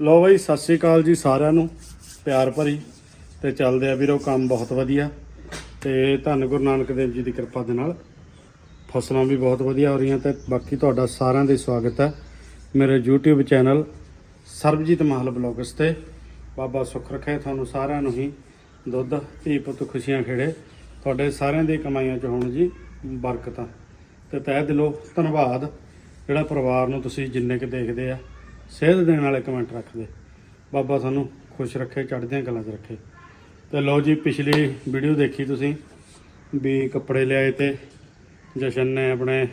ਲੋ ਬਾਈ, ਸਤਿ ਸ਼੍ਰੀ ਅਕਾਲ ਜੀ ਸਾਰਿਆਂ ਨੂੰ, ਪਿਆਰ ਭਰੀ, ਤੇ ਚੱਲਦੇ ਆ ਵੀਰੋ ਕੰਮ ਬਹੁਤ ਵਧੀਆ, ਤੇ ਧੰਨ ਗੁਰੂ ਨਾਨਕ ਦੇਵ ਜੀ ਦੀ ਕਿਰਪਾ ਦੇ ਨਾਲ ਫਸਲਾਂ ਵੀ ਬਹੁਤ ਵਧੀਆ ਹੋ ਰਹੀਆਂ ਤੇ ਬਾਕੀ ਤੁਹਾਡਾ ਸਾਰਿਆਂ ਦਾ ਸਵਾਗਤ ਹੈ ਮੇਰੇ YouTube channel Sarabjit Mahal blogs ਤੇ। ਬਾਬਾ ਸੁੱਖ ਰੱਖੇ ਤੁਹਾਨੂੰ ਸਾਰਿਆਂ ਨੂੰ ਹੀ, ਦੁੱਧ, ਧੀ ਪੁੱਤ ਖੁਸ਼ੀਆਂ ਖੇੜੇ। ਤੁਹਾਡੇ ਸਾਰਿਆਂ ਦੀ ਕਮਾਈਆਂ ਚ ਹੋਣ ਜੀ ਬਰਕਤਾਂ। ਤੇ ਤਹਿ ਦਿਲੋਂ ਧੰਨਵਾਦ, ਜਿਹੜਾ ਪਰਿਵਾਰ ਨੂੰ ਤੁਸੀਂ ਜਿੰਨੇ ਕੁ ਦੇਖਦੇ ਆ। ਸੇਧ ਦੇਣ ਵਾਲੇ ਕਮੈਂਟ ਰੱਖਦੇ ਬਾਬਾ ਸਾਨੂੰ ਖੁਸ਼ ਰੱਖੇ, ਚੜ੍ਹਦੀਆਂ ਕਲਾਂ 'ਚ ਰੱਖੇ। ਤੇ ਲਓ ਜੀ, ਪਿਛਲੀ ਵੀਡੀਓ ਦੇਖੀ ਤੁਸੀਂ, ਵੀ ਕੱਪੜੇ ਲਿਆਏ ਤੇ ਜਸ਼ਨ ਨੇ ਆਪਣੇ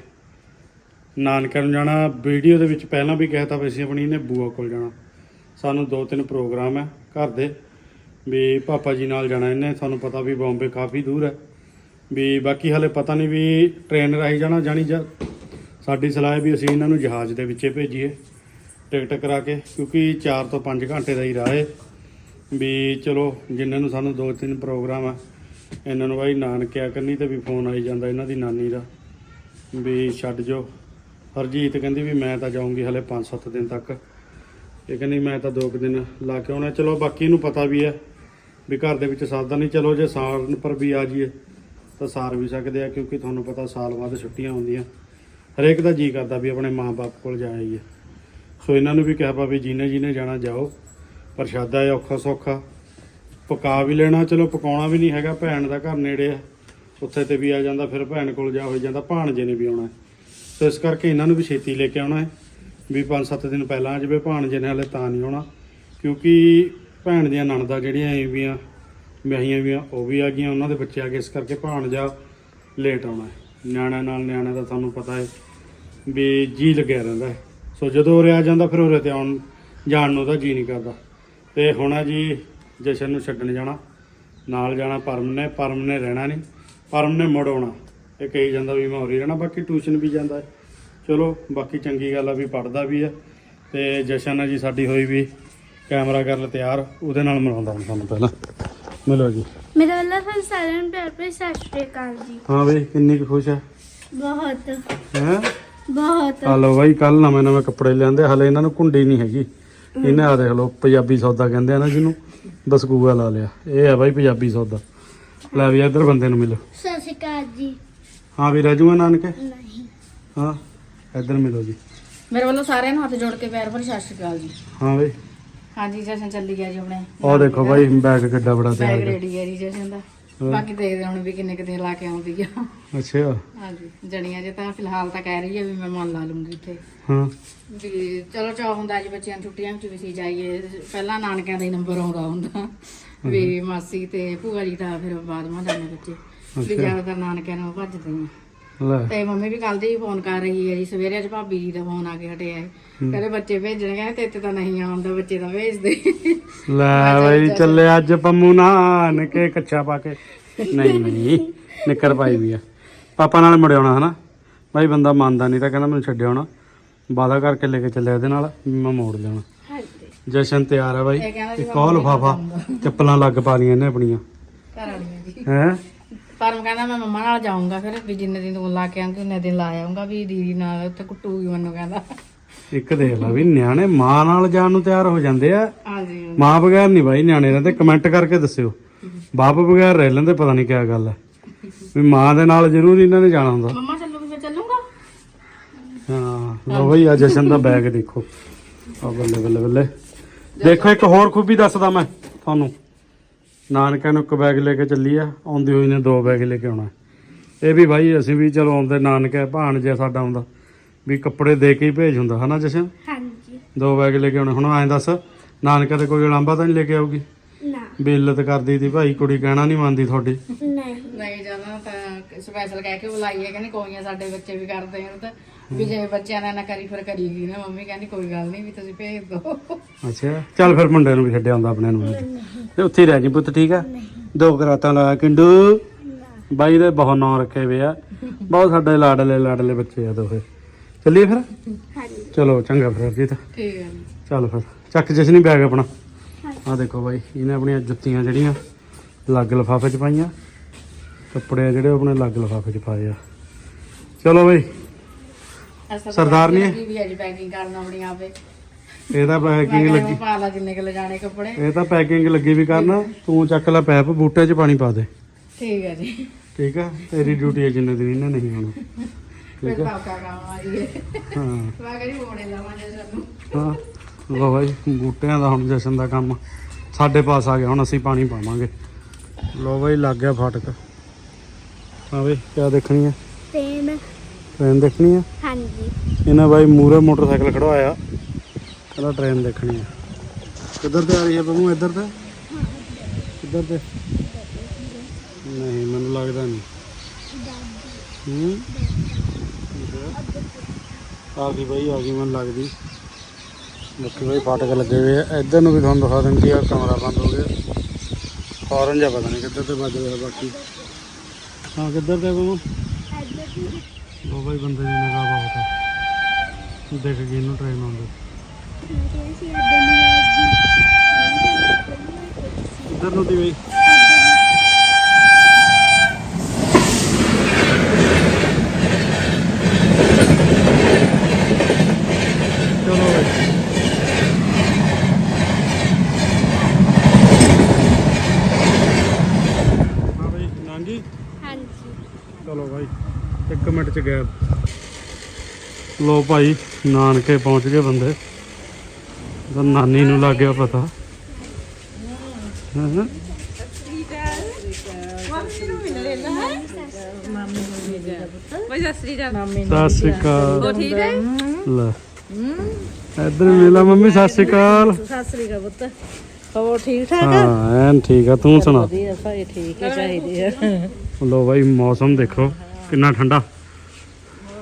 ਨਾਨਕਿਆਂ ਨੂੰ ਜਾਣਾ। ਵੀਡੀਓ ਦੇ ਵਿੱਚ ਪਹਿਲਾਂ ਵੀ ਕਹਿਤਾ ਵੀ ਅਸੀਂ ਆਪਣੀ ਨੇ ਬੂਆ ਕੋਲ ਜਾਣਾ। ਸਾਨੂੰ ਦੋ ਤਿੰਨ ਪ੍ਰੋਗਰਾਮ ਹੈ ਘਰ ਦੇ, ਵੀ ਪਾਪਾ ਜੀ ਨਾਲ ਜਾਣਾ ਇਹਨੇ। ਤੁਹਾਨੂੰ ਪਤਾ ਵੀ ਬੰਬੇ ਕਾਫੀ ਦੂਰ ਹੈ ਵੀ ਬਾਕੀ ਹਲੇ ਪਤਾ ਨਹੀਂ ਵੀ ਟ੍ਰੇਨ ਰਾਹੀਂ ਜਾਣਾ, ਜਾਣੀ ਜਾਂ। ਸਾਡੀ ਸਲਾਹ ਵੀ ਅਸੀਂ ਇਹਨਾਂ ਨੂੰ ਜਹਾਜ਼ ਦੇ ਵਿੱਚੇ ਭੇਜੀਏ। ਟਿਕਟ ਕਰਾ ਕੇ, ਕਿਉਂਕਿ 4 ਤੋਂ 5 ਘੰਟੇ ਦਾ ਹੀ ਰਾਹ ਹੈ ਵੀ ਚਲੋ, ਜਿੰਨਾਂ ਨੂੰ ਸਾਨੂੰ ਦੋ ਤਿੰਨ ਪ੍ਰੋਗਰਾਮ ਆ, ਇਹਨਾਂ ਨੂੰ ਬਾਈ ਨਾਨਕਿਆ ਕੰਨੀ ਤੇ ਵੀ ਫੋਨ ਆਈ ਜਾਂਦਾ ਇਹਨਾਂ ਦੀ ਨਾਨੀ ਦਾ। ਵੀ ਛੱਡ ਜੋ ਹਰਜੀਤ ਕਹਿੰਦੀ ਵੀ ਮੈਂ ਤਾਂ ਜਾਊਂਗੀ ਹਲੇ 5-7 ਦਿਨ ਤੱਕ। ਇਹ ਕਹਿੰਦੀ ਮੈਂ ਤਾਂ ਦੋ ਕੁ ਦਿਨ ਲਾ ਕੇ ਆਉਣਾ। ਚਲੋ ਬਾਕੀ ਇਹਨੂੰ ਪਤਾ ਵੀ ਹੈ ਵੀ ਘਰ ਦੇ ਵਿੱਚ ਸਰਦਾ ਨਹੀਂ। ਚਲੋ ਜੇ ਸਾਲ ਪਰ ਵੀ ਆ ਜਾਈਏ, ਤਾਂ ਸਾਰ ਵੀ ਸਕਦੇ ਆ, ਕਿਉਂਕਿ ਤੁਹਾਨੂੰ ਪਤਾ ਸਾਲ ਬਾਅਦ ਛੁੱਟੀਆਂ ਹੁੰਦੀਆਂ ਹਰੇਕ ਦਾ ਜੀ ਕਰਦਾ ਵੀ ਆਪਣੇ ਮਾਪੇ ਕੋਲ ਜਾਈਏ ਸੋ ਇਹਨਾਂ ਨੂੰ ਵੀ ਕਿਹਾ ਪਾ ਵੀ ਜਿਹਨੇ ਜਿਹਨੇ ਜਾਣਾ ਜਾਓ ਪ੍ਰਸ਼ਾਦਾ ਹੈ ਔਖਾ ਸੌਖਾ। ਪਕਾ ਵੀ ਲੈਣਾ, ਚਲੋ ਪਕਾਉਣਾ ਵੀ ਨਹੀਂ ਹੈਗਾ, ਭੈਣ ਦਾ ਘਰ ਨੇੜੇ ਆ। ਉੱਥੇ ਤੇ ਵੀ ਆ ਜਾਂਦਾ, ਫਿਰ ਭੈਣ ਕੋਲ ਜਾ ਹੋ ਜਾਂਦਾ, ਭਾਣਜੇ ਨੇ ਵੀ ਆਉਣਾ ਸੋ ਇਸ ਕਰਕੇ ਇਹਨਾਂ ਨੂੰ ਵੀ ਛੇਤੀ ਲੈ ਕੇ ਆਉਣਾ ਹੈ। ਵੀ 5-7 ਦਿਨ ਪਹਿਲਾਂ ਆ ਜਾਵੇ ਭਾਣਜੇ ਨੇ ਹਲੇ ਤਾਂ ਨਹੀਂ ਆਉਣਾ, ਕਿਉਂਕਿ ਭੈਣ ਦੀਆਂ ਨਣਦਾਂ ਜਿਹੜੀਆਂ ਐ ਵੀਆਂ ਵਿਆਹੀਆਂ ਵੀਆਂ ਉਹ ਵੀ ਆ ਗਈਆਂ, ਉਹਨਾਂ ਦੇ ਬੱਚੇ ਆ ਗਏ, ਇਸ ਕਰਕੇ ਭਾਣਜਾ ਲੇਟ ਆਉਣਾ ਹੈ। ਨਿਆਣਿਆਂ ਨਾਲ ਨਿਆਣਿਆਂ ਦਾ ਤੁਹਾਨੂੰ ਪਤਾ ਹੈ ਵੀ ਜੀ ਲੱਗਿਆ ਰਹਿੰਦਾ ਹੈ। ਸੋ ਜਦੋਂ ਉਰੇ ਆ ਜਾਂਦਾ ਫਿਰ ਉਰੇ ਤੇ ਆਉਣ ਜਾਣ ਨੂੰ ਤਾਂ ਜੀ ਨਹੀਂ ਕਰਦਾ। ਤੇ ਹੁਣ ਆ ਜੀ ਜਸ਼ਨ ਨੂੰ ਛੱਡਣ ਜਾਣਾ ਨਾਲ ਜਾਣਾ ਪਰਮ ਨੇ ਪਰਮ ਨੇ ਰਹਿਣਾ ਨਹੀਂ ਪਰਮ ਨੇ ਮੁੜ ਆਉਣਾ। ਇਹ ਕਹੀ ਜਾਂਦਾ ਵੀ ਮੈਂ ਹੋਰੀ ਰਹਿਣਾ ਬਾਕੀ ਟਿਊਸ਼ਨ ਵੀ ਜਾਂਦਾ ਚਲੋ ਬਾਕੀ ਚੰਗੀ ਗੱਲ ਆ ਵੀ ਪੜਦਾ ਵੀ ਹੈ ਤੇ ਜਸ਼ਨ ਆ ਜੀ ਸਾਡੀ ਹੋਈ ਵੀ ਕੈਮਰਾ ਕਰ ਲ ਤਿਆਰ ਉਹਦੇ ਨਾਲ ਮਿਲਾਉਂਦਾ ਮੈਂ ਤੁਹਾਨੂੰ ਪਹਿਲਾਂ। ਮਿਲੋ ਜੀ। ਮੇਰਾ ਵੱਲੋਂ ਫਿਰ ਸਾਰਿਆਂ ਨੂੰ ਪਿਆਰ ਭਰੀ ਸਤਿ ਸ਼੍ਰੀ ਅਕਾਲ ਜੀ। ਹਾਂ ਬਈ ਕਿੰਨੀ ਕੁ ਖੁਸ਼ ਹੈ ਬਹੁਤ। ਹੈ? ਬਹੁਤ। ਆ ਲਓ ਬਾਈ ਕੱਲ ਨਵੇਂ ਨਵੇਂ ਕੱਪੜੇ ਲਿਆਂਦੇ ਹਲੇ ਇਹਨਾਂ ਨੂੰ ਕੁੰਡੀ ਨਹੀਂ ਹੈਗੀ। ਇਹਨੇ ਆ ਦੇਖ ਲਓ ਪੰਜਾਬੀ ਸੌਦਾ ਕਹਿੰਦੇ ਆ ਨਾ ਜਿਹਨੂੰ ਦਸਕੂਗਾ ਲਾ ਲਿਆ। ਇਹ ਆ ਬਾਈ ਪੰਜਾਬੀ ਸੌਦਾ। ਲੈ ਵੀ ਇੱਧਰ ਬੰਦੇ ਨੂੰ ਮਿਲੋ। ਸਤਿ ਸ਼੍ਰੀ ਅਕਾਲ ਜੀ। ਹਾਂ ਵੀ ਰਾਜੂਆ ਨਾਨਕੇ? ਨਹੀਂ। ਹਾਂ ਇੱਧਰ ਮਿਲੋ ਜੀ। ਮੇਰੇ ਵੱਲੋਂ ਸਾਰਿਆਂ ਨੂੰ ਹੱਥ ਜੋੜ ਕੇ ਪਿਆਰ ਭਰੀ ਸਤਿ ਸ਼੍ਰੀ ਅਕਾਲ ਜੀ। ਹਾਂ ਬਈ। ਹਾਂਜੀ ਜਸ਼ਨ ਚੱਲੀ ਗਿਆ ਜੀ ਆਪਣੇ। ਉਹ ਦੇਖੋ ਬਾਈ ਬੈਗ ਕਿੱਡਾ ਬੜਾ ਤਿਆਰ ਬੈਗ ਰੈਡੀ ਹੈ ਜੀ ਜਸ਼ਨ ਦਾ। ਬਾਕੀ ਦੇਖਦੇ ਹੁਣ ਵੀ ਕਿੰਨੇ ਕਿਤੇ ਲਾ ਕੇ ਆਉਂਦੀ ਆ। ਅੱਛਾ। ਹਾਂਜੀ ਜਣੀਆਂ ਜੇ ਤਾਂ ਫਿਲਹਾਲ ਤਾਂ ਕਹਿ ਰਹੀ ਹੈ ਵੀ ਮੈਂ ਮਨ ਲਾ ਲੂੰਗੀ ਇੱਥੇ ਹਾਂ। ਵੀ ਚਲੋ ਚਾਹ ਹੁੰਦਾ ਜੀ ਬੱਚਿਆਂ ਨੂੰ ਛੁੱਟੀਆਂ ਵਿੱਚ ਵੀ ਸੀ ਜਾਈਏ। ਪਹਿਲਾਂ ਨਾਨਕਿਆਂ ਦਾ ਹੀ ਨੰਬਰ ਆਉਂਦਾ ਹੁੰਦਾ। ਵੀ ਮਾਸੀ ਤੇ ਭੂਆ ਜੀ ਦਾ ਫਿਰ ਬਾਅਦ ਮਾ ਜਾਂਦੇ ਬੱਚੇ। ਵੀ। ਜ਼ਿਆਦਾਤਰ ਨਾਨਕਿਆਂ ਨੂੰ ਭੱਜਦੇ ਆ। ਤੇ ਮੰਮੀ ਵੀ ਕੱਲ ਦੀ ਫੋਨ ਕਰ ਰਹੀ ਹੈ ਜੀ। ਸਵੇਰੇ ਅੱਜ ਭਾਬੀ ਜੀ ਦਾ ਫੋਨ ਆ ਕੇ ਹਟਿਆ ਹੈ। ਕਹਿੰਦੇ ਬੱਚੇ ਭੇਜਣੇ ਕਹਿੰਦੇ ਤੇ ਇੱਥੇ ਤਾਂ ਨਹੀਂ ਆਉਂਦਾ ਬੱਚੇ ਤਾਂ ਭੇਜ ਦੇ ਲੈ ਬਾਈ ਚੱਲੇ ਅੱਜ ਪੰਮੂ ਨਾਨਕੇ ਕੱਛਾ ਪਾ ਕੇ। ਨਹੀਂ ਨਹੀਂ ਨਿੱਕਰ ਪਾਈ ਵੀ ਆ। ਪਾਪਾ ਨਾਲ ਮੁੜ ਆਉਣਾ ਹਨਾ? ਬਾਈ ਬੰਦਾ ਮੰਨਦਾ ਨਹੀਂ ਤਾਂ ਕਹਿੰਦਾ ਮੈਨੂੰ ਛੱਡਿਆ ਆਉਣਾ ਵਾਦਾ ਕਰਕੇ ਲੈ ਕੇ ਚੱਲਿਆ ਇਹਦੇ ਨਾਲ ਵੀ ਮੈਂ ਮੋੜ ਹਾਂਜੀ। ਜਸ਼ਨ ਤਿਆਰ ਹੈ ਬਾਈ। ਇੱਕ ਉਹ ਲਫਾਫਾ ਚੱਪਲਾਂ ਲੱਗ ਪਾ ਲਈਆਂ ਇਹਨੇ ਆਪਣੀਆਂ। ਘਰ ਵਾਲੀਆਂ ਜੀ ਹੈ? ਪਰਮ ਕਹਿੰਦਾ ਮੈਂ ਮੰਮਾ ਨਾਲ ਜਾਊਂਗਾ ਫਿਰ ਵੀ ਜਿੰਨੇ ਦਿਨ ਤੂੰ ਲਾ ਕੇ ਆਉਂਗੀ ਉਹਨੇ ਦਿਨ ਲਾ ਆਉਂਗਾ ਵੀ ਦੀਦੀ ਨਾਲ ਉੱਥੇ ਕੁੱਟੂਗੀ ਮੈਨੂੰ ਕਹਿੰਦਾ। ਇੱਕ ਦੇਖ ਲਾ ਵੀ ਨਿਆਣੇ ਮਾਂ ਨਾਲ ਜਾਣ ਨੂੰ ਤਿਆਰ ਹੋ ਜਾਂਦੇ ਆ। ਹਾਂਜੀ ਮਾਂ ਬਗੈਰ ਨਹੀਂ ਬਾਈ ਨਿਆਣੇ ਰਹਿੰਦੇ ਕਮੈਂਟ ਕਰਕੇ ਦੱਸਿਓ। ਬਾਪ ਬਗੈਰ ਰਹਿ ਲੈਂਦੇ ਪਤਾ ਨਹੀਂ ਕਿਆ ਗੱਲ ਹੈ ਵੀ ਮਾਂ ਦੇ ਨਾਲ ਜ਼ਰੂਰ ਇਹਨਾਂ ਨੇ ਜਾਣਾ ਹੁੰਦਾ। ਮੰਮਾ ਚੱਲੂਗੀ ਫਿਰ ਚੱਲੂਗਾ? ਹਾਂ ਲੋ ਬਈ ਆ ਜਸ਼ਨ ਦਾ ਬੈਗ ਦੇਖੋ। ਆ ਬੱਲੇ ਬੱਲੇ ਬੱਲੇ। ਦੇਖੋ ਇੱਕ ਹੋਰ ਖੂਬੀ ਦੱਸਦਾ ਮੈਂ ਤੁਹਾਨੂੰ। ਨਾਨਕਿਆਂ ਨੂੰ ਇੱਕ ਬੈਗ ਲੈ ਕੇ ਚੱਲੀ ਆ ਆਉਂਦੀ ਹੋਈ ਨੇ ਦੋ ਬੈਗ ਲੈ ਕੇ ਆਉਣਾ। ਇਹ ਵੀ ਭਾਈ ਅਸੀਂ ਵੀ ਚਲੋ ਆਉਂਦੇ ਨਾਨਕੇ ਭਾਣ ਜੇ ਸਾਡਾ ਆਉਂਦਾ। ਵੀ ਕੱਪੜੇ ਦੇ ਕੇ ਹੀ ਭੇਜ ਹੁੰਦਾ ਹਨਾ ਜਸ਼ਨ? ਹਾਂਜੀ। ਦੋ ਬੈਗ ਲੈ ਕੇ ਆਉਣੇ ਹੁਣ ਐਂ ਦੱਸ ਨਾਨਕੇ ਤੇ ਕੋਈ ਉਲਾਂਭਾ ਤਾਂ ਨਹੀਂ ਲੈ ਕੇ ਆਊਗੀ? ਨਾ। ਵੀ ਇੱਜ਼ਤ ਕਰਦੀ ਤੀ ਭਾਈ ਕੁੜੀ ਕਹਿਣਾ ਨਹੀਂ ਮੰਨਦੀ ਤੁਹਾਡੀ। ਨਹੀਂ। ਨਹੀਂ ਜਾਣਾ ਤਾਂ ਸਪੈਸ਼ਲ ਕਹਿ ਕੇ ਬੁਲਾਈ ਹੈ ਕਹਿੰਦੀ ਕੋਈ ਆ ਸਾਡੇ ਬੱਚੇ ਵੀ ਕਰਦੇ ਆ ਤਾਂ। ਵੀ ਜੇ ਬੱਚਿਆਂ ਨੇ ਨਾ ਕਰੀ ਫਿਰ ਕਰੀਗੀ ਨਾ ਮੰਮੀ ਕਹਿੰਦੀ ਕੋਈ ਗੱਲ ਨਹੀਂ ਵੀ ਤੁਸੀਂ ਭੇਜ ਦਿਓ ਅੱਛਾ ਚੱਲ ਫਿਰ ਮੁੰਡੇ ਨੂੰ ਵੀ ਛੱਡਿਆ ਆਉਂਦਾ ਆਪਣੇ ਨੂੰ ਤੇ ਉੱਥੇ ਹੀ ਰਹਿ ਜੀ ਪੁੱਤ ਠੀਕ ਆ? ਦੋ ਕਰਾਤਾਂ ਲਾ ਕਿੰਡੂ। ਬਾਈ ਦੇ ਬਹੁਤ ਨਾਂ ਰੱਖੇ ਵੇ ਆ। ਬਹੁਤ ਸਾਡੇ ਲਾਡਲੇ ਲਾਡਲੇ ਬੱਚੇ ਆ ਦੋਹੇ। ਚੱਲੀਏ ਫਿਰ? ਹਾਂਜੀ। ਚਲੋ ਚੰਗਾ ਫਿਰ ਜੀ ਤਾਂ ਠੀਕ ਹੈ। ਚੱਲ ਫਿਰ ਚੱਕ ਜਸ਼ਨੀ ਬੈਗ ਆਪਣਾ। ਆ ਦੇਖੋ ਬਾਈ ਇਹਨੇ ਆਪਣੀਆਂ ਜੁੱਤੀਆਂ ਜਿਹੜੀਆਂ ਲੱਗ ਲਫਾਫੇ 'ਚ ਪਾਈਆਂ। ਕੱਪੜੇ ਜਿਹੜੇ ਆਪਣੇ ਲੱਗ ਲਫਾਫੇ 'ਚ ਪਾਏ ਆ। ਚਲੋ ਬਾਈ ਹੈ? ਲੱਗੀ ਵੀ ਹੈ ਜੀ ਪੈਕਿੰਗ ਕਰਨ ਆਪਣੀ ਆਪੇ। ਇਹ ਤਾਂ ਪੈਕਿੰਗ ਲੱਗੀ। ਪਾ ਲਾ ਜਿੰਨੇ ਕੁ ਲਿਜਾਣੇ ਕੱਪੜੇ। ਇਹ ਤਾਂ ਪੈਕਿੰਗ ਲੱਗੀ ਵੀ ਕਰਨ ਤੂੰ ਚੱਕ ਲੈ ਪੈਪ ਬੂਟੇ 'ਚ ਪਾਣੀ ਪਾ ਦੇ। ਠੀਕ ਹੈ ਜੀ। ਠੀਕ ਆ ਤੇਰੀ ਡਿਊਟੀ ਹੈ ਜਿੰਨੇ ਦਿਨ ਇਹਨੇ ਨਹੀਂ ਹੋਣਾ ਠੀਕ ਆ ਪਾਪਾ ਕੰਮ ਆ ਜੀਏ ਹਾਂ। ਮੈਂ ਕਹਿੰਦੀ ਮੋੜੇ ਲਾਵਾਂਗੇ ਸਾਨੂੰ ਹਾਂ। ਲੋ ਬਾਈ ਬੂਟਿਆਂ ਦਾ ਹੁਣ ਜਸ਼ਨ ਦਾ ਕੰਮ। ਸਾਡੇ ਪਾਸ ਆ ਗਿਆ ਹੁਣ ਅਸੀਂ ਪਾਣੀ ਪਾਵਾਂਗੇ। ਲੋ ਬਾਈ ਲੱਗ ਗਿਆ ਫਟਕ। ਹਾਂ ਬਈ ਕਿਆ ਦੇਖਣੀ ਹੈ ਟ੍ਰੇਨ ਟ੍ਰੇਨ ਦੇਖਣੀ ਹੈ ਹਾਂਜੀ। ਇਹਨਾਂ ਬਾਈ ਮੂਰੇ ਮੋਟਰਸਾਈਕਲ ਖੜਵਾਇਆ। ਕਹਿੰਦਾ ਟ੍ਰੇਨ ਦੇਖਣੀ ਹੈ ਕਿੱਧਰ ਤੇ ਆ ਰਹੀ ਹੈ ਬੰਮੂ ਇੱਧਰ ਤੇ? ਕਿੱਧਰ ਤੇ? ਨਹੀਂ ਮੈਨੂੰ ਲੱਗਦਾ ਨਹੀਂ। ਹੂੰ? ਆ ਗਈ ਬਾਈ ਆ ਗਈ ਮੈਨੂੰ ਲੱਗਦੀ। ਬਾਕੀ ਬਾਈ ਫਾਟਕ ਲੱਗੇ ਹੋਏ ਆ। ਇੱਧਰ ਨੂੰ ਵੀ ਤੁਹਾਨੂੰ ਦਿਖਾ ਦਿੰਦੀ ਆ, ਕਮਰਾ ਬੰਦ ਹੋ ਗਿਆ। ਫੌਰਨ ਜਾਂ ਪਤਾ ਨਹੀਂ ਕਿੱਧਰ ਤੇ ਵੱਜ ਰਿਹਾ ਬਾਕੀ। ਹਾਂ, ਕਿੱਧਰ ਤੇ ਬੰਮੂ ਉਹ ਬਾਈ ਬੰਦੇ ਦੀ ਨਿਗਾਹ ਬਹੁਤ ਹੈ ਦੇਖ ਕੇ ਇਹਨੂੰ ਟ੍ਰੇਨ ਆਉਂਦੀ। ਇੱਧਰ ਨੂੰ ਦੀ ਬਈ ਚਲੋ ਬਈ ਹਾਂ ਬਈ ਨਾਂਗੀ ਹਾਂਜੀ ਚਲੋ ਭਾਈ 1 ਮਿੰਟ ਚ ਗਏ ਲੋ ਭਾਈ ਨਾਨਕੇ ਪਹੁੰਚ ਗਏ ਬੰਦੇ। ਤਾਂ ਨਾਨੀ ਨੂੰ ਲੱਗ ਗਿਆ ਪਤਾ। ਹਾਂ? ਬਈ ਸਤਿ ਸ੍ਰੀ ਅਕਾਲ। ਮੰਮੀ ਸਤਿ ਸ਼੍ਰੀ ਅਕਾਲ ਠੀਕ ਹੈ? ਲੈ। ਇੱਧਰ ਮਿਲਾ ਮੰਮੀ ਸਤਿ ਸ਼੍ਰੀ ਅਕਾਲ। ਸਤਿ ਸ੍ਰੀ ਅਕਾਲ ਪੁੱਤ। ਹੋਰ ਠੀਕ ਠਾਕ ਹਾਂ ਐਨ ਠੀਕ ਆ। ਤੂੰ ਸੁਣਾ? ਵਧੀਆ ਭਾਈ ਠੀਕ ਹੀ ਚਾਹੀਦੀ ਆ। ਲੋ ਭਾਈ ਮੌਸਮ ਦੇਖੋ। ਕਿੰਨਾ ਠੰਡਾ?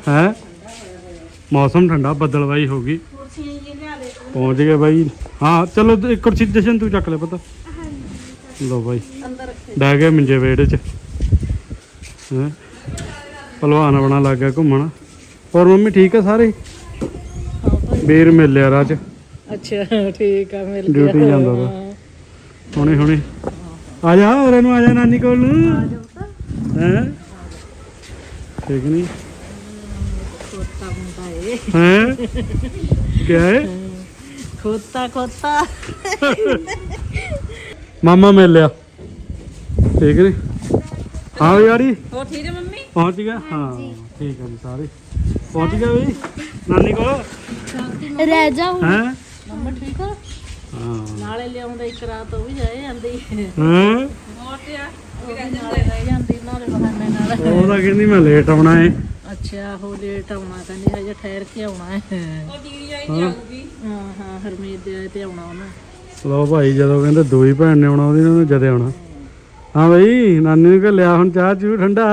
ਹੈ? ਮੌਸਮ ਠੰਡਾ ਬੱਦਲਵਾਈ ਹੋ ਗਈ। ਪਹੁੰਚ ਗਏ ਭਾਈ ਹਾਂ ਚਲੋ ਇੱਕ ਕੁਰਸੀ ਜਸ਼ਨ ਤੂੰ ਚੱਕ ਲੈ ਪਤਾ। ਲੋ ਭਾਈ ਬਹਿ ਗਏ ਮਿੰਜੇ ਵੇੜੇ ਚ। ਹੈ? ਭਲਵਾਨ ਬਣਾ ਲੱਗ ਗਿਆ ਘੁੰਮਣ। ਹੋਰ ਮੰਮੀ ਠੀਕ ਆ ਸਾਰੇ? ਵੀਰ ਮਿਲਿਆ ਰਾਜ ਅੱਛਾ ਠੀਕ ਆ ਮਿਲ ਗਿਆ। ਡਿਊਟੀ ਜਾਂਦਾ ਵਾ। ਹੁਣੇ ਹੁਣੇ। ਆ ਜਾ ਹੋਰਾਂ ਨੂੰ ਆ ਜਾ ਨਾਨੀ ਕੋਲ। ਨੂੰ ਹੈ? ਠੀਕ ਨਹੀਂ? ਖੋਤਾ ਹੁੰਦਾ ਏ। ਹੈ? ਕਿਆ ਹੈ? ਖੋਤਾ ਖੋਤਾ। ਮਾਮਾ ਮਿਲ ਲਿਆ। ਠੀਕ ਨੇ? ਹਾਂ ਯਾਰੀ? ਹੋਰ ਠੀਕ ਹੈ ਮੰਮੀ? ਪਹੁੰਚ ਗਿਆ? ਹਾਂ ਠੀਕ ਹੈ ਜੀ ਸਾਰੇ। ਪਹੁੰਚ ਗਿਆ ਬਈ ਨਾਨੀ ਕੋਲ? ਰਹਿ ਜਾਓ ਹੈ? ਮੰਮਾ ਠੀਕ ਆ ਹਾਂ। ਨਾਲੇ ਲਿਆਉਂਦਾ ਇੱਕ ਰਾਤ ਉਹ ਵੀ ਜਾਏ ਜਾਂਦੀ ਹੈ? ਹੋਰ ਤੇ ਆ? ਰਹਿ ਜਾਂਦੀ ਨਾਲੇ ਬਹਾਨੇ ਨਾਲ ਉਹ ਤਾਂ ਕਹਿੰਦੀ ਮੈਂ ਲੇਟ ਆਉਣਾ ਹੈ ਅੱਛਾ ਉਹ ਲੇਟ ਆਉਣਾ ਕਹਿੰਦੀ ਹਜੇ ਠਹਿਰ ਕੇ ਆਉਣਾ ਹੈ ਉਹ ਦੀਦੀ ਆਈ ਜਾਊਗੀ ਹਾਂ। ਹਾਂ ਹਰਮੀਤ ਦੇ ਆਏ ਤੇ ਆਉਣਾ ਉਹਨੇ। ਲੋ ਭਾਈ ਜਦੋਂ ਕਹਿੰਦੇ ਦੋਈ ਭੈਣ ਨੇ ਆਉਣਾ ਉਹਦੀ ਨੂੰ ਜਦੇ ਆਉਣਾ। ਹਾਂ ਬਈ ਨਾਨੀ ਨੂੰ ਕਹ ਲਿਆ ਹੁਣ ਚਾਹ ਚੂ ਠੰਡਾ।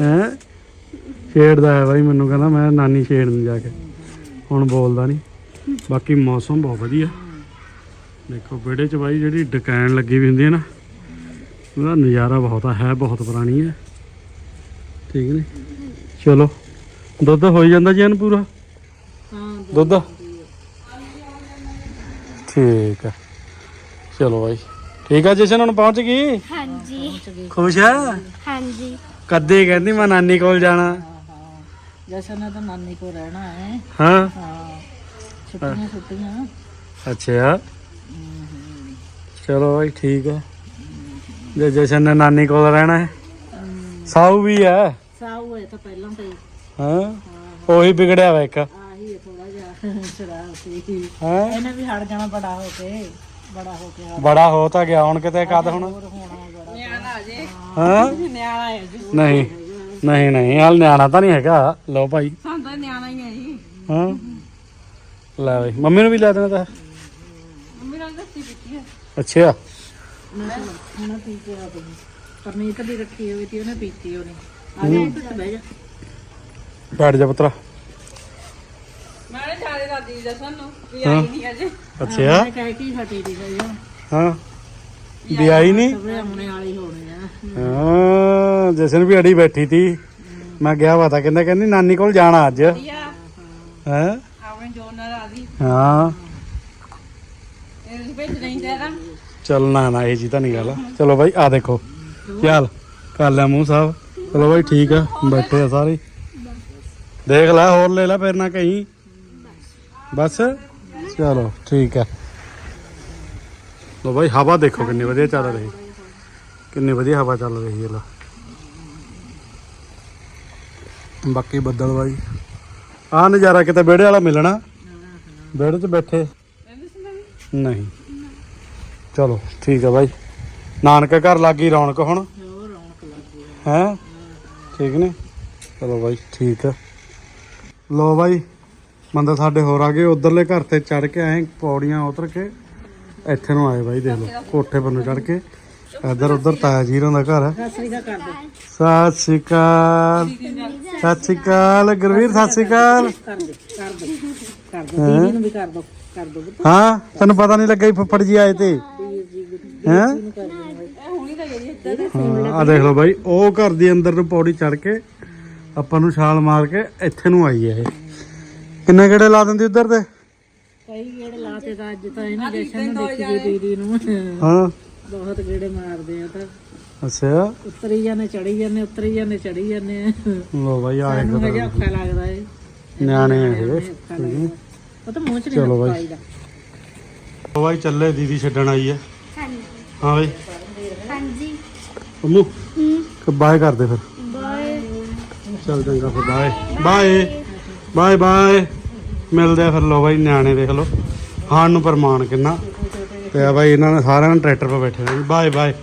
ਹੈ? ਛੇੜਦਾ ਹੈ ਬਾਈ ਮੈਨੂੰ ਕਹਿੰਦਾ ਮੈਂ ਨਾਨੀ ਛੇੜਨ ਜਾ ਕੇ। ਹੁਣ ਬੋਲਦਾ ਨਹੀਂ। ਬਾਕੀ ਮੌਸਮ ਬਹੁਤ ਵਧੀਆ। ਦੇਖੋ ਵਿਹੜੇ 'ਚ ਬਾਈ ਜਿਹੜੀ ਡਕੈਣ ਲੱਗੀ ਵੀ ਹੁੰਦੀ ਹੈ ਨਾ। ਉਹਦਾ ਨਜ਼ਾਰਾ ਬਹੁਤ ਆ ਹੈ ਬਹੁਤ ਪੁਰਾਣੀ ਹੈ ਠੀਕ ਨੇ? ਚਲੋ ਦੁੱਧ ਹੋਈ ਜਾਂਦਾ ਜੀ ਇਹਨੂੰ ਪੂਰਾ? ਹਾਂ ਦੁੱਧ? ਠੀਕ ਆ। ਚਲੋ ਬਾਈ। ਠੀਕ ਆ ਜਸ਼ਨ ਹੁਣ ਪਹੁੰਚ ਗਈ? ਹਾਂਜੀ। ਖੁਸ਼ ਆ? ਹਾਂਜੀ। ਕਦੇ ਕਹਿੰਦੀ ਮੈਂ ਨਾਨੀ ਕੋਲ ਜਾਣਾ। ਜਸ਼ਨ ਨੇ ਤਾਂ ਨਾਨੀ ਕੋ ਰਹਿਣਾ ਹੈ। ਹਾਂ। ਹਾਂ। ਛੁੱਟੀਆਂ ਛੁੱਟੀਆਂ। ਅੱਛਾ। ਚਲੋ ਬਾਈ ਠੀਕ ਆ। ਜੇ ਜਸ਼ਨ ਨੇ ਨਾਨੀ ਕੋਲ ਰਹਿਣਾ ਹੈ। ਸਾਊ ਵੀ ਹੈ। ਸਾਊ ਹੈ ਤਾਂ ਪਹਿਲਾਂ ਤੇ ਹਾਂ। ਉਹੀ ਵਿਗੜਿਆ ਵਾ ਇੱਕ। ਆਹੀ ਥੋੜਾ ਜਿਹਾ। ਸ਼ਰਾਰਤੀ ਹਾਂ? ਇਹਨੇ ਵੀ ਹਟ ਜਾਣਾ ਬੜਾ ਹੋ ਕੇ। ਬੜਾ ਹੋ ਕੇ ਹਟ ਬੜਾ ਹੋ ਤਾਂ ਗਿਆ ਹੁਣ ਕਿਤੇ ਕਦ ਹੁਣ? ਹੋਰ ਹੋਣਾ ਬੜਾ ਨਿਆਣਾ ਆ ਜੇ ਹਾਂ। ਨਿਆਣਾ ਹੈ ਜੀ ਨਹੀਂ ਨਹੀਂ ਨਹੀਂ। ਹਾਲ ਨਿਆਣਾ ਤਾਂ ਨਹੀਂ ਹੈਗਾ। ਲਓ ਭਾਈ। ਸਾਨੂੰ ਤਾਂ ਨਿਆਣਾ ਹੀ ਹੈ ਜੀ। ਹਾਂ। ਲੈ ਬਈ। ਮੰਮੀ ਨੂੰ ਵੀ ਲੈ ਦੇਣਾ ਤਾਂ। ਮੰਮੀ ਨਾਲ ਦੱਸੀ ਅੱਛਾ ਹੁਣ ਪੀ ਕੇ ਆ ਗਈ। ਪਰਨੀਤ ਵੀ ਰੱਖੀ ਹੋਈ ਸੀ ਉਹਨੇ ਪੀਤੀ ਉਹਨੇ ਆ ਜਾ ਇੱਥੇ ਬਹਿ ਜਾ। ਬੈਠ ਜਾ ਪੁੱਤਰਾ। ਮੈਂ ਨੇ ਛਾੜੇ ਦਾਦੀ ਜੀ ਸਾਨੂੰ ਵੀ ਹਾਂ। ਆਈ ਨਹੀਂ ਅਜੇ। ਅੱਛਾ। ਮੈਂ ਕਹਿ ਕੇ ਹੀ ਹਟੀ ਦੀ ਗਈ ਆ ਹਾਂ। ਵੀ ਆਈ ਨਹੀਂ? ਸਭੇ ਆਉਣੇ ਵਾਲੀ ਹੋਣੀ ਆ। ਹਾਂ ਜਸਨ ਵੀ ਅੜੀ ਬੈਠੀ ਤੀ। ਮੈਂ ਗਿਆ ਵਾ ਤਾਂ ਕਹਿੰਦਾ ਕਹਿੰਦੀ ਨਾਨੀ ਕੋਲ ਜਾਣਾ ਅੱਜ। ਵਧੀਆ। ਹੈ ਆਪਣੇ ਜੋਨ ਨਾਲ ਆ ਗਈ। ਹਾਂ। ਇਹ ਭੇਜ ਨਹੀਂ ਦੇਣਾ ਚੱਲ ਨਾ ਨਾ ਇਹ ਜੀ ਤਾਂ ਨਹੀਂ ਗੱਲ। ਚਲੋ ਬਾਈ ਆ ਦੇਖੋ। ਚੱਲ ਕਰ ਲਿਆ ਮੂੰਹ ਸਾਹਿਬ ਚਲੋ ਬਾਈ ਠੀਕ ਆ। ਬੈਠੇ ਆ ਸਾਰੇ। ਦੇਖ ਲੈ ਹੋਰ ਲੈ ਲੈ ਫਿਰ ਨਾ ਕਹੀਂ। ਬਸ। ਚਲੋ ਠੀਕ ਹੈ ਲੋ ਬਾਈ ਹਵਾ ਦੇਖੋ ਕਿੰਨੀ ਵਧੀਆ ਚੱਲ ਰਹੀ। ਕਿੰਨੀ ਵਧੀਆ ਹਵਾ ਚੱਲ ਰਹੀ ਹੈ ਲੋ ਬਾਕੀ ਬੱਦਲ ਬਾਈ। ਆ ਨਜ਼ਾਰਾ ਕਿਤੇ ਵਿਹੜੇ ਵਾਲਾ ਮਿਲਣਾ? ਵਿਹੜੇ 'ਚ ਬੈਠੇ। ਨਹੀਂ। ਚਲੋ ਠੀਕ ਹੈ ਬਾਈ। ਨਾਨਕੇ ਘਰ ਲੱਗੀ ਰੌਣਕ ਹੁਣ? ਹੋਰ ਰੌਣਕ ਲੱਗ ਗਈ ਹੈ? ਠੀਕ ਨੇ? ਚਲੋ ਬਾਈ ਠੀਕ ਹੈ ਲੋ ਬਾਈ ਮੰਦਰ ਸਾਡੇ ਹੋਰ ਆ ਗਏ। ਉਧਰਲੇ ਘਰ ਤੇ ਚੜ ਕੇ ਆਏ ਪੌੜੀਆਂ ਉਤਰ ਕੇ। ਇੱਥੇ ਨੂੰ ਆਏ ਬਾਈ ਦੇਖ ਲਓ ਕੋਠੇ ਪਰ ਨੂੰ ਚੜ ਕੇ। ਇੱਧਰ ਉਧਰ ਤਾਇਆ ਜੀਰੋਂ ਦਾ ਘਰ ਹੈ ਸਤਿ ਸ਼੍ਰੀ ਅਕਾਲ। ਸਤਿ ਸ਼੍ਰੀ ਅਕਾਲ। ਗੁਰਵੀਰ ਸਤਿ ਸ਼੍ਰੀ ਅਕਾਲ। ਕਰ ਦੇ ਕਰ ਦੇ। ਕਰ ਦੇ ਦੀਦੀ ਨੂੰ ਵੀ ਕਰ ਦੋ ਕਰ ਦੋ। ਪੁੱਤ ਹਾਂ ਤੈਨੂੰ ਪਤਾ ਨਹੀਂ ਲੱਗਾ ਫੁੱਫੜ ਜੀ ਆਏ ਤੇ। ਹੈਂ? ਆ ਦੇਖ ਲਓ ਬਾਈ ਉਹ ਘਰ ਦੇ ਅੰਦਰ ਨੂੰ ਪੌੜੀ ਚੜ ਕੇ ਆਪਾਂ ਨੂੰ ਛਾਲ ਮਾਰ ਕੇ ਇੱਥੇ ਨੂੰ ਆਈ ਹੈ ਇਹ। ਕਿੰਨੇ ਗੇੜੇ ਲਾ ਦਿੰਦੀ ਉਧਰ ਤੇ ਕਈ ਗੇੜੇ ਲਾਤੇ ਤਾਂ ਅੱਜ ਤਾਂ ਇਹਨੂੰ ਜਸ਼ਨ ਨੂੰ ਦੇਖੀ ਦੀਦੀ ਨੂੰ। ਹਾਂ। ਬਹੁਤ ਗੇੜੇ ਮਾਰਦੇ ਆ ਤਾਂ। ਅੱਛਾ। ਉਤਰੀ ਜਾਂਦੇ ਚੜੀ ਜਾਂਦੇ ਉਤਰੀ ਜਾਂਦੇ ਚੜੀ ਜਾਂਦੇ ਲੋ ਬਾਈ ਆਏ ਸਾਨੂੰ ਹਜੇ ਔਖਾ ਲੱਗਦਾ ਏ। ਨਿਆਣੇ ਆ ਇਹ। ਉਹ ਤਾਂ ਮੂੰਹ ਚ ਨਹੀਂ ਚਲੋ ਬਾਈ। ਪਾਈਦਾ। ਲੋ ਬਾਈ ਚੱਲੇ ਦੀਦੀ ਛੱਡਣ ਆਈ ਹੈ। ਹਾਂ ਬਾਈ। ਹਾਂਜੀ। ਹੂੰ। ਕਿ ਬਾਏ ਕਰਦੇ ਫਿਰ। ਬਾਏ। ਚੱਲ ਚੰਗਾ ਫਿਰ ਬਾਏ। ਬਾਏ। Bye bye. ਮਿਲਦੇ ਆ ਫਿਰ ਲੋ ਬਾਈ ਨਿਆਣੇ ਦੇਖ ਲੋ ਖਾਣ ਨੂੰ ਪਰਮਾਨ ਕਿੰਨਾ। ਤੇ ਆ ਬਾਈ ਇਹਨਾਂ ਨੇ ਸਾਰਿਆਂ ਨੇ ਟਰੈਕਟਰ 'ਤੇ ਬੈਠੇ ਨੇ। Bye bye.